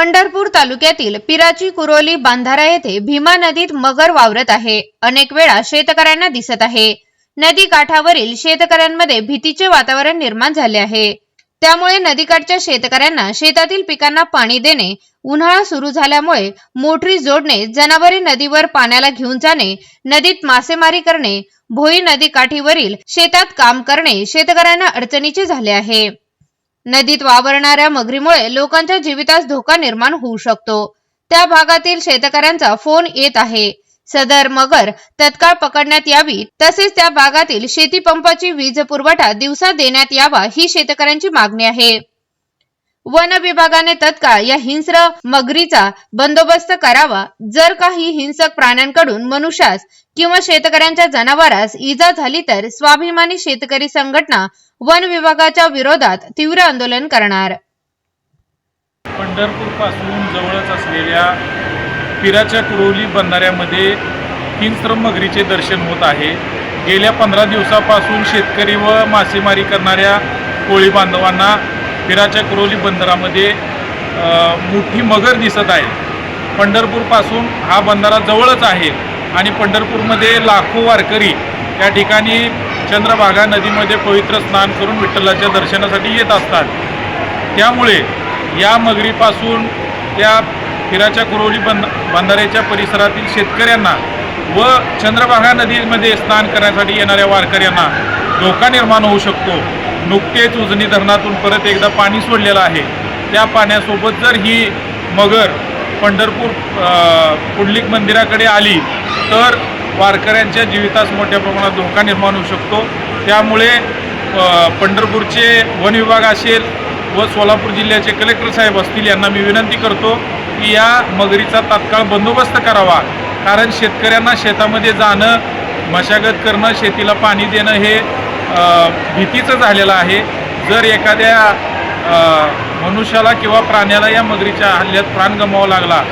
पंढरपूर तालुक्यातील पिराची कुरोली बांधारा येथे भीमा नदीत मगर वावरत आहे. अनेक वेळा शेतकऱ्यांना दिसत आहे. नदी काठावरील शेतकऱ्यांमध्ये भीतीचे वातावरण निर्माण झाले आहे. त्यामुळे नदीकाठच्या शेतकऱ्यांना शेतातील पिकांना पाणी देणे उन्हाळा सुरू झाल्यामुळे मोटरी जोडणे जनावरे नदीवर पाण्याला घेऊन जाणे नदीत मासेमारी करणे भोई नदी काठीवरील शेतात काम करणे शेतकऱ्यांना अडचणीचे झाले आहे. नदीत वावरणाऱ्या मगरीमुळे लोकांच्या जीवितास धोका निर्माण होऊ शकतो. त्या भागातील शेतकऱ्यांचा फोन येत आहे. सदर मगर तत्काळ पकडण्यात यावी तसेच त्या भागातील शेती पंपाची वीज पुरवठा दिवसा देण्यात यावा ही शेतकऱ्यांची मागणी आहे. वन विभागाने तत्काळ या हिंस्र मगरीचा बंदोबस्त करावा. जर काही हिंसक प्राण्यांकडून मनुष्यास किंवा शेतकऱ्यांच्या जनावरास इजा झाली तर स्वाभिमानी शेतकरी संघटना वन विभागाच्या विरोधात तीव्र आंदोलन करणार. पंढरपूरपासून जवळच असलेल्या पिराच्या कुरोली बंधाऱ्यामध्ये हिंस्र मगरीचे दर्शन होत आहे. गेल्या पंधरा दिवसापासून शेतकरी व मासेमारी करणाऱ्या कोळी बांधवांना पिराच्या कुरोली बंदरामध्ये मोठी मगर दिसत आहे. पंढरपूरपासून हा बंधारा जवळच आहे आणि पंढरपूरमध्ये लाखो वारकरी या ठिकाणी चंद्रभागा नदीमध्ये पवित्र स्नान करून विठ्ठलाच्या दर्शनासाठी येत असतात. त्यामुळे या मगरीपासून त्या फिराच्या कुरोली बंद बंधाऱ्याच्या परिसरातील शेतकऱ्यांना व चंद्रभागा नदीमध्ये स्नान करण्यासाठी येणाऱ्या वारकऱ्यांना धोका निर्माण होऊ शकतो. नुकतेच उजनी धरणातून परत एकदा पाणी सोडलेलं आहे. त्या पाण्यासोबत जर ही मगर पंढरपूर पुंडलिक मंदिराकडे आली तर वारकऱ्यांच्या जीवितास मोठ्या प्रमाणात धोका निर्माण होऊ शकतो. त्यामुळे पंढरपूरचे वन विभाग असेल व सोलापूर जिल्ह्याचे कलेक्टर साहेब असतील यांना मी विनंती करतो की या मगरीचा तात्काळ बंदोबस्त करावा. कारण शेतकऱ्यांना शेतामध्ये जाणं मशागत करणं शेतीला पाणी देणं हे भीतीचं झालेलं आहे. जर एखाद्या मनुष्याला किंवा प्राण्याला या मगरीच्या हल्ल्यात प्राण गमावा लागला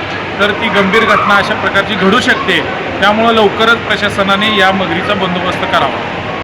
तर ती गंभीर घटना अशा प्रकारची घडू शकते. त्यामुळं लवकरच प्रशासनाने या मगरीचा बंदोबस्त करावा.